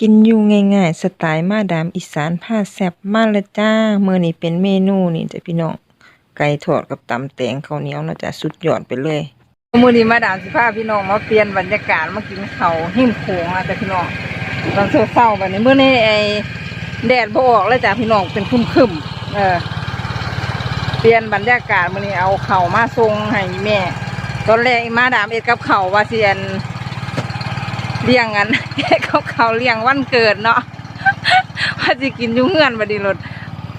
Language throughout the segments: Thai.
กินอยู่ง่ายๆสไตล์มาดามอีสานพาแซ่บมาแล้วจ้ามื้อนี้เป็นเมนูนี่จ้ะพี่น้อง ไก่ทอดกับตำแตงข้าวเหนียวนะจ้ะสุดยอดไปเลยมื้อนี้มาดามสิพาพี่น้องมาเปลี่ยนบรรยากาศมากินข้าวหิ้มโขงอะจ้ะพี่น้องตอนเช้าๆบัดนี้มื้อนี้ไอ้แดดบ่ออกเลยจ้ะพี่น้องเป็นครึมๆเออเปลี่ยนบรรยากาศมื้อนี้เอาข้าวมาส่งให้แม่ ตอนแรกมาดามเอ็ดกับข้าวว่าสิอัน เลี้ยงกันเขาเขาเลี้ยงวันเกิดเนาะว่าจะกินยุ่งเงื่อนบดีรถ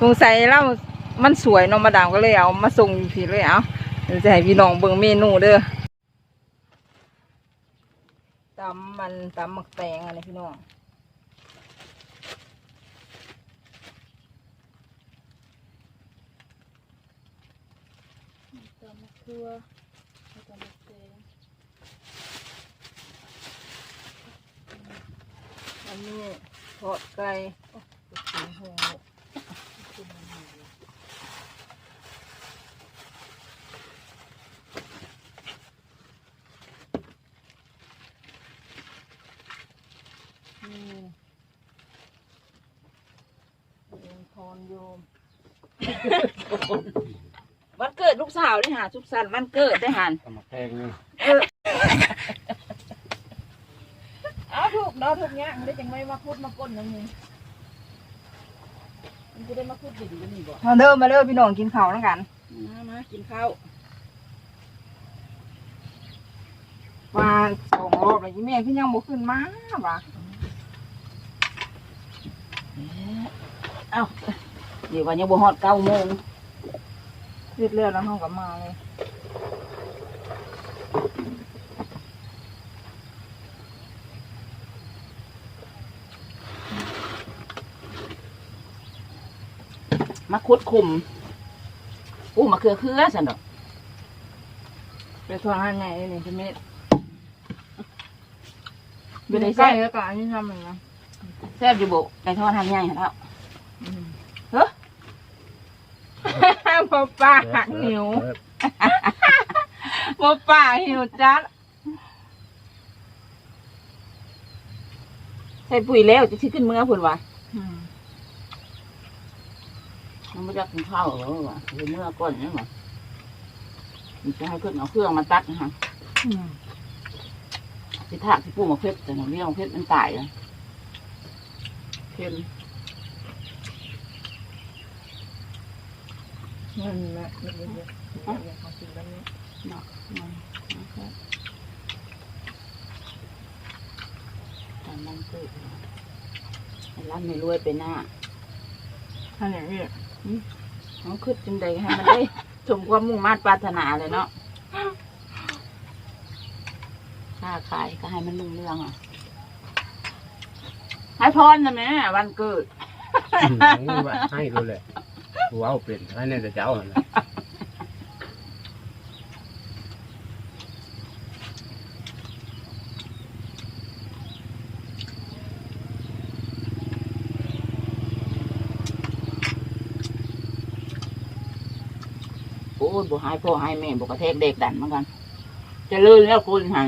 สงสัยเล่ามันสวยเนาะมาดามก็เลยเอามาส่งอยู่พี่เลยเอาจะให้พี่น้องเบิ่งเมนูเด้อตำมันตำหมักแตงอะไรพี่น้องตำมะเขือตำมะแตง อันนี้ทอดไก่โอ้ยสีหงนี่เรียนพรโยม วันเกิดลูกสาวได้หาสุขสันต์วันเกิดได้หัน ทำมาแพงเอาถูก เนาะถูกเนี้ยมันได้จังไม่มาพูดมาก้นนั่นเองมันจะได้มาพูดดีๆนี่บ่มาเด้อมาเด้อพี่น้องกินข้าวแล้วกันมามากินข้าวมาสองรอบแล้วยี่แม่พี่ยังบ่ขึ้นมาว่ะเอ้าเดี๋ยววันยังบ่ฮอดเก้าโมงเรียบเรียแล้วห้องกับมาเลย มาคุดคุมอู้มาเคือเคือสันดอกไปทวงให้ไงนี่จะเม็ดอยู่ในใกล้แซ่บแล้วก็อันนี้ทำเหมือนกันแซ่บอยู่บ่ไก่ทอดทำใหญ่หั่นแล้วเฮ้อพอปากหิวพอปากหิวจัดใส่ปุ๋ยแล้วจะสิขึ้นเมื่อพุ่นวะ มันไม่อยากกินข้าวหรอวะเดี๋ยวเมื่อก่อนนี่หวะมันจะให้ขึ้นเอาเครื่องมาตัดนะฮะสิทากสิปูมาเพชรแต่หนูเลี้ยงเพชรมันตายเลยเค็มนั่นแหละเดี๋ยวๆๆเดี๋ยวๆเขากินแบบนี้เนาะมันนะครับแต่มันคือร้านไม่รวยไปหน้าท่านอย่างนี้ เขาคือจังใดให้มันได้สมความมุ่งมา่ปรารถนาเลยเนาะค้าขายก็ให้มันรุ่งเรืองอะ ให้พรนะแม่วันเกิดให้รู้เลยว้าวเป็นให้เนี่ยแต่เจ้าหั่นล่ะ โอ้ยบ่ให้พ่อให้แม่บ่กระแทกเด็กดันเหมือนกันเจะเลื่อนแล้วคุณฮะ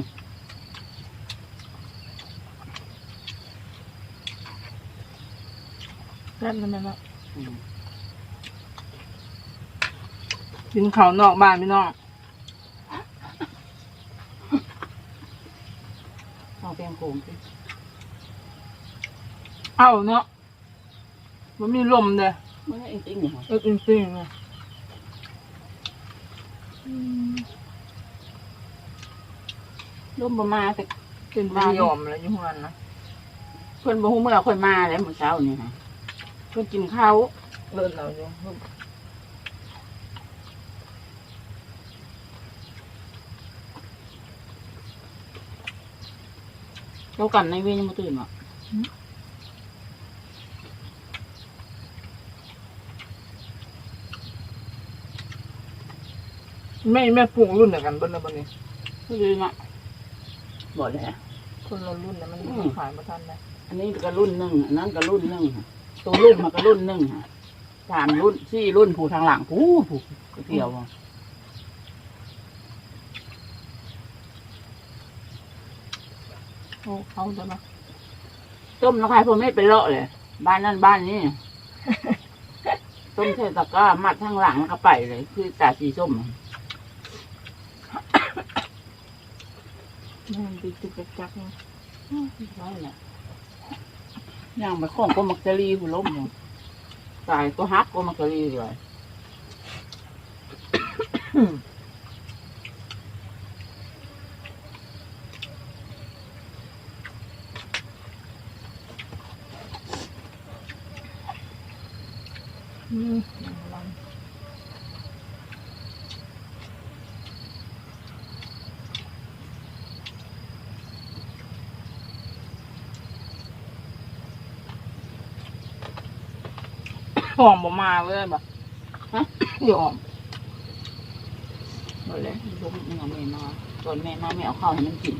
แซ่บนั่นแหละอืมกินข้าวนอกบ้านพี่น้องเอาเพียงโกงสิเอ้าเนาะมันมีลมเด้อไม่ได้จริงๆเนี่ยเออจริงๆเลย ร่มบ่มาแต่เป็นบยอมเลยอยู่หันนะเพิ่นบ่ฮู้เมื่อค่อยมาแล้วมื้อเช้านี่ฮะเพิ่นกินข้าวเลิศเราอยู่แล้วกันในเวรยังบ่ตื่นห แม่แม่ปลูกรุ่นเดียวกันเบิ้ลเลยบันนี้บ่ตื่นอะบ่ได้อะคนละรุ่นนะมันอืมขายมาทันนะอันนี้ก็รุ่นหนึ่งอันนั้นก็รุ่นหนึ่งค่ะตัวรุ่นมันก็รุ่นหนึ่งค่ะสามรุ่นสี่รุ่นผู้ทางหลังผู้ผู้ก๋วยเตี๋ยวอะเขาเขาจะมาต้มแล้วใครพ่อไม่ไปเลาะเลยบ้านนั่นบ้านนี้ต้มใส่ตะกร้ามัดข้างหลังแล้วก็ไปเลย คือตาสีส้ม อะมันดีจุกจักเนาะนั่นแหละย่างไปข้องก็มักจะรีหูล้มอยู่ตายก็ฮักก็มักจะรีเลย หอมบ่มาเลยบ่ฮะยอมหมดเลยลูกเงาแม่มาตอนแม่มาไม่เอาข้าวให้มันกิน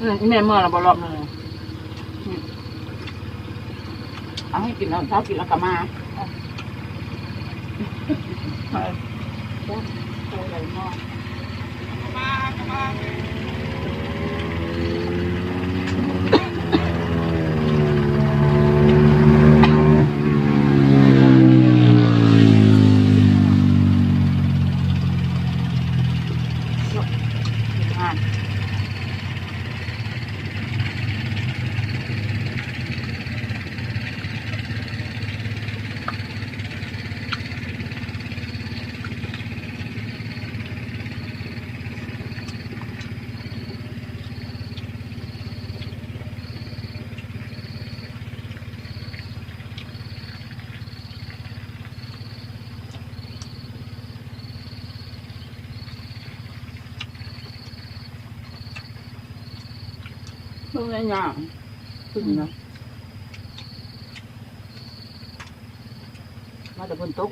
อืมแม่เมื่อเราบรอบนึงอืมเอาให้กินแล้วเช้ากินแล้วก็มาไปไปไหนมองาน เพิ่งได้ยางขึ้นนะมาแต่บนโต๊ะ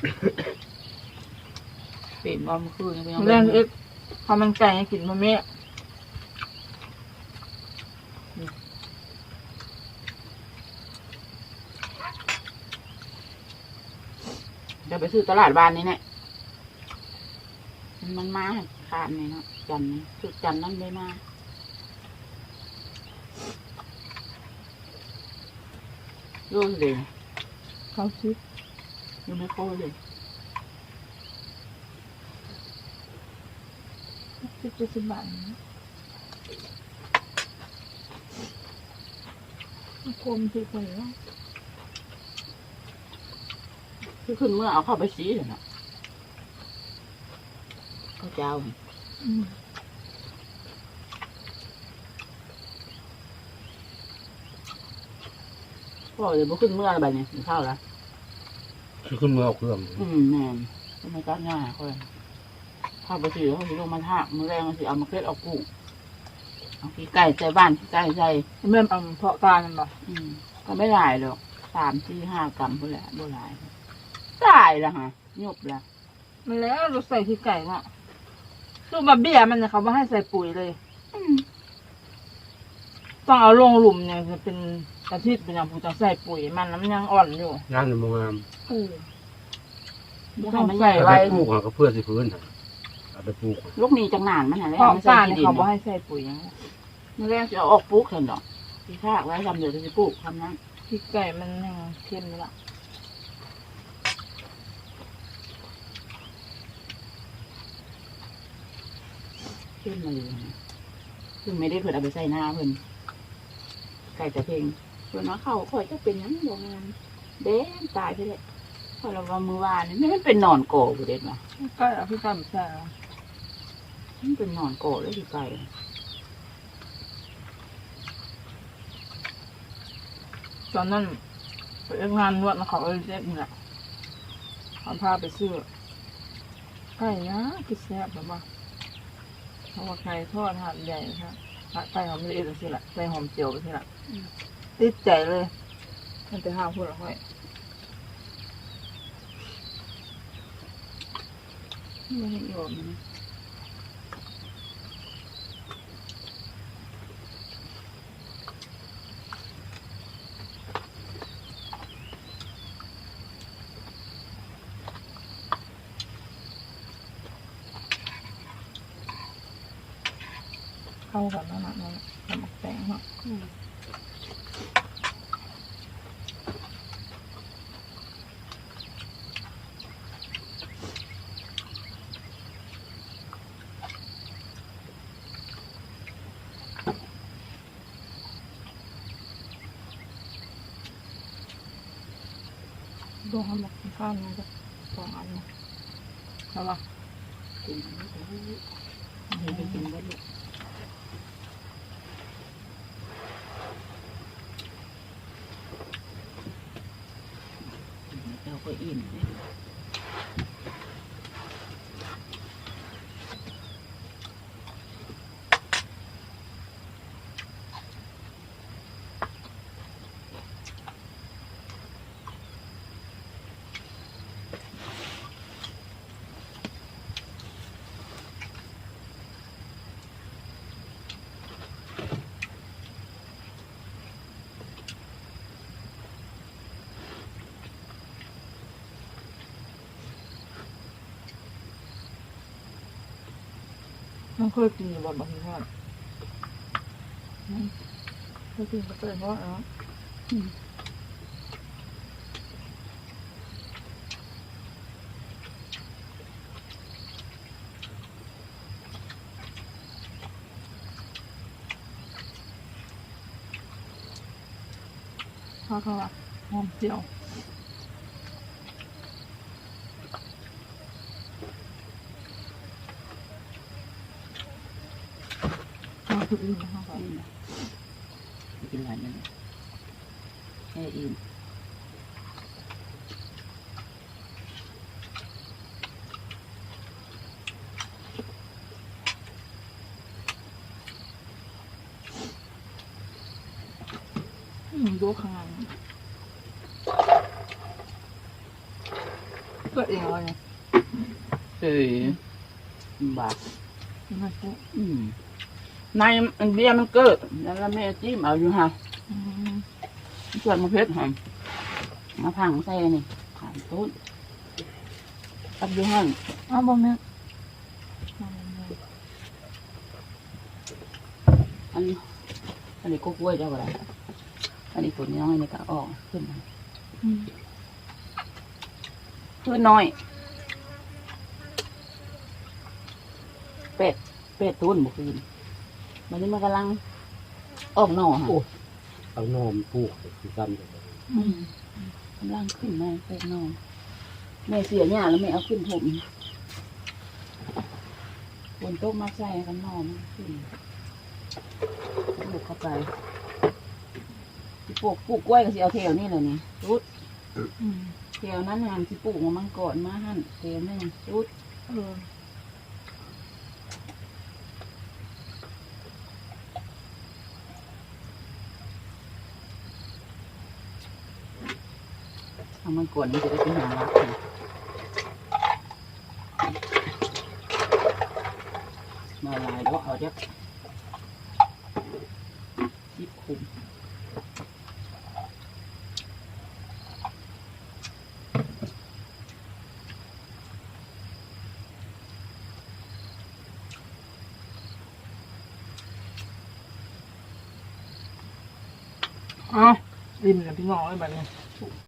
เลยปึ๊ดข้าวเดียวเบิ้ลละมั่งบนว่าสิได้มีพระเอาเปลี่ยนวันเมื่อคืนยังแรงเอ็กข้าวมันไก่ให้กินมาแม่เดี๋ยวไปซื้อตลาดบ้านนี้แน่มันมาขามนี่เนาะจันทร์นี่สุดจันทร์นั่นไม่มาโย่เลยเขาคิด ยังไม่โค้เลยคิดจะสิบบาทคมที่คนเนาะคือขึ้นเมื่อเอาเข้าไปสีเลยเนาะข้าวเจ้าอืมพ่อเดี๋ยวมาขึ้นเมื่ออะไรแบบนี้กินข้าวแล้ว คือขึ้นมือเอาเครื่องอืมแม่นทำไมก็ง่ายค่อยข้าวไปสีเขาสิลงมาทากมือแรงเขาสิเอามาเคล็ดเอากุ้งเอาขี้ไก่ใส่บ้านขี้ไก่ใส่แม่เอาเพาะกามันบ่อืมก็ไม่หลายหรอกสามสี่ห้ากรัมเพื่อแหละบ่หลายตายแล้วฮะยบแล้วมันแล้วเราใส่ที่ไก่เนาะสูบมาเบี้ยมันเนี่ยเขาไม่ให้ใส่ปุ๋ยเลย อืม ต้องเอาลงหลุมเนี่ยจะเป็นกระทิดเป็นอย่างผมจะใส่ปุ๋ยมันน้ำยังอ่อนอยู่ย่างในโรงงานเออบ่ให้มันใหญ่เอาไว้ไปปลูกหาก็เพื่อสิพื้นน่ะเอาไปปลูกลูกนี้จังนานมันหาแล้วเพาะมันกาใส่เนี่ยที่ดินเขาไม่ให้ใส่ปุ๋ยอย่างเงี้ยมือแรกจะเอาออกปลูกเถอะดอกที่ทากไว้ทำเดี๋ยวจะปลูกทำนั้นที่ไก่มันยังเข้มอยู่ละขึ้นมาเลยนะซึ่งไม่ได้เพิ่นเอาไปใส่หน้าเพิ่น ไก่แต่เพลงเพิ่นว่าเขาคอยจะเป็นหยังโรงงานเด้งตายไปเลยพอเราว่ามือวานนี่มันเป็นหนอนโกบุเด็ดว่ะไก่เอาพี่ไก่มาใส่เอามันเป็นหนอนโกเลยที่ไก่ตอนนั้นไปเอ็กงานนวดมาเขาเอาเล็บนี่แหละเขาพาไปซื้อไก่นะคือแซ่บแบบว่าเพราะว่าไก่ทอดหัดใหญ่ครับ ไก่หอมละเอียดสิละใส่หอมเจียวไปสิละติดใจเลย มันจะห้ามพูดหรอค่อยไม่ให้ยอมนะ เข้ากันนั่นน่ะนั่นน่ะทำหมักแตงเนาะอืมดวงเขาหมักข้าวนะจ๊ะสองอันนะใช่ปะกินอันนี้ก็รู้เห็นไปกินได้ลูก เมันเคยกินอยู่บ่บางทีทอดอืมเคยกินก็เปิดทอดเนาะอืมทอดเขามาหอมเจียว ทอดคืออื่นนะคะอิ่มนะกินหลายนั่นแค่อิ่มอืมดูข้างในเกิดเองเลยเนี่ยเอ้ยบาดไม่ใช่อืม ในมันเบี้ยมันเกิดแล้วแม่จิ้มเอาอยู่ฮะอืมส่วนมะเพชรฮะมาพังใส่นี่ขามต้นตับอยู่ห้างอ้าวบ่แม่นอันนี้อันนี้ก็กล้วยเจ้าอะไรอันนี้ตัวน้อยนี่ก็ออกขึ้นมาอืมขึ้นน้อยเป็ดเป็ดตุ้นบุคืน มันนี้มันกำลังออกหน่อฮะเอานอมปลูกคือกันเลยอืมกำลังขึ้นมาเป็ดหน่อแม่เสียเนี่ยแล้วแม่เอาขึ้นผมบนโต๊ะมาใส่กันหน่อมันขึ้นลูกเข้าไปที่ปลูกปลูกกล้วยก็สิเอาเทวนี่เลยนี่รุดอืมเทวนั้นงานที่ปลูกมามังก่อนมาหั่นเทวนึงรุดเออ ทำมันก่อนมันจะได้ไปหารักนะมาลายแล้วเอาเดี๋ยวยิบคุมอ้าวริมเลยพี่น้องเลยแบบนี้